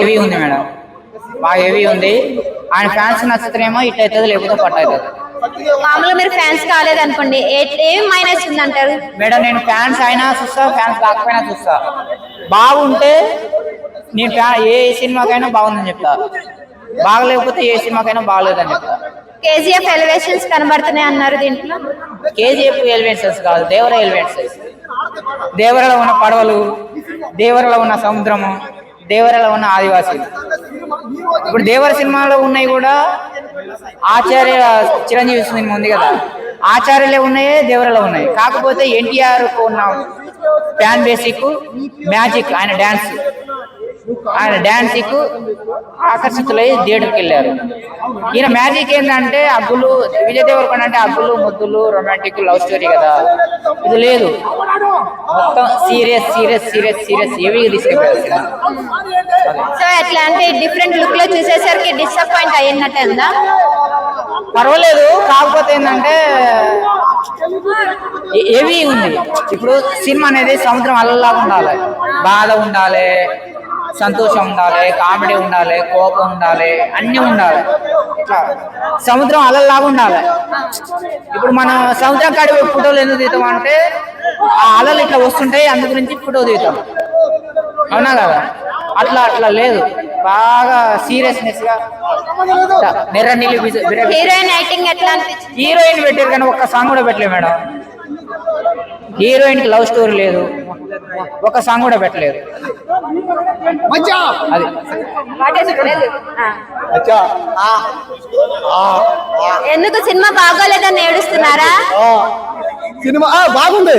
Heavy ఉంది madam. బాగా heavy ఉంది. ఆయన ఫ్యాన్స్ నచ్చుతారేమో ఇట్ అవుతుంది లేకపోతే పట్ట అవుతుంది. మామూలుగా మీరు ఫ్యాన్స్ కాలేదు అనుకోండి ఏం మైనస్ ఉందంటారు? మేడం నేను ఫ్యాన్స్ అయినా చూస్తా ఫ్యాన్స్ కాకపోయినా చూస్తా. బాగుంటే నేను ఏ సినిమాకైనా బాగుందని చెప్తా. బాగలేకపోతే ఏ సినిమాకైనా బాగలేదని చెప్తా. కేజీఎఫ్ ఎలివేషన్స్ కనబడుతున్నాయి అన్నారు దీంట్లో. కేజీఎఫ్ ఎలివెన్సెస్ కాదు దేవర ఎలివెన్సెస్ దేవరలో ఉన్న పడవలు దేవరలో ఉన్న సముద్రము దేవరలో ఉన్న ఆదివాసీలు. ఇప్పుడు దేవర సినిమాలో ఉన్నాయి కూడా ఆచార్య చిరంజీవి సినిమా ఉంది కదా. ఆచార్యలే ఉన్నాయి దేవరలో ఉన్నాయి. కాకపోతే ఎన్టీఆర్ ఉన్న ఫ్యాన్ బేసిక్ మ్యాజిక్ ఆయన డ్యాన్స్ ఆయన డ్యాన్సింగ్ ఆకర్షితులై థియేటర్కి వెళ్ళారు ఈయన మ్యాజిక్ ఏంటంటే అగ్గులు విజయ్ దేవరకొండ అంటే అగ్గులు ముద్దులు రొమాంటిక్ లవ్ స్టోరీ కదా. ఇది లేదు. మొత్తం సీరియస్ సీరియస్ సీరియస్ సీరియస్ ఏవి తీసుకెళ్ళారు సో ఎట్లా అంటే డిఫరెంట్ లుక్లో చూసేసరికి డిసప్పాయింట్ అయ్యినట్టే ఉందా? పర్వాలేదు. కాకపోతే ఏంటంటే ఏవి ఉంది? ఇప్పుడు సినిమా అనేది సముద్రం అల్లలాగా ఉండాలి. బాధ ఉండాలి. సంతోషం ఉండాలి కామెడీ ఉండాలి కోపం ఉండాలి అన్నీ ఉండాలి. ఇట్లా సముద్రం అలల్లాగా ఉండాలి. ఇప్పుడు మనం సముద్రం కాడి ఫోటోలు ఎందుకు తీద్దాం అంటే ఆ అలలు ఇట్లా వస్తుంటాయి అందు గురించి ఫోటో తీద్దాం అవునా కదా? అట్లా అట్లా లేదు. బాగా సీరియస్నెస్గా హీరోయిన్ యాక్టింగ్ హీరోయిన్ పెట్టారు కానీ ఒక్క సాంగ్ కూడా పెట్టలేదు మేడం. హీరోయిన్కి లవ్ స్టోరీ లేదు. ఒక సాంగ్ కూడా పెట్టలేదు. అది. ఎందుకు సినిమా బాగోలేదని ఏడుస్తున్నారా? సినిమా ఆ, బాగుంది.